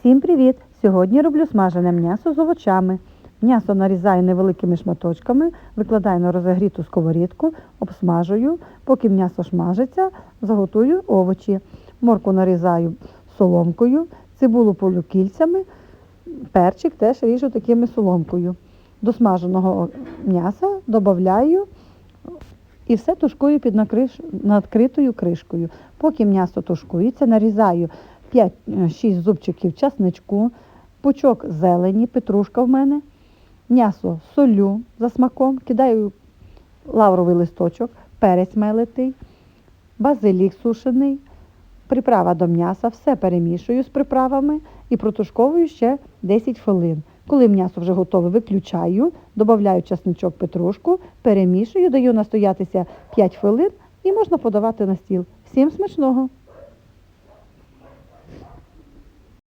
Всім привіт! Сьогодні роблю смажене м'ясо з овочами. М'ясо нарізаю невеликими шматочками, викладаю на розігріту сковорідку, обсмажую. Поки м'ясо смажиться, заготую овочі. Морку нарізаю соломкою, цибулу полукільцями, перчик теж ріжу такими соломкою. До смаженого м'яса додаю і все тушкую під накриш... накритою кришкою. Поки м'ясо тушкується, нарізаю 5-6 зубчиків часничку, пучок зелені, петрушка в мене, м'ясо солю за смаком, кидаю лавровий листочок, перець мелитий, базилік сушений, приправа до м'яса, все перемішую з приправами і протушковую ще 10 хвилин. Коли м'ясо вже готове, виключаю, додаю часничок петрушку, перемішую, даю настоятися 5 хвилин і можна подавати на стіл. Всім смачного!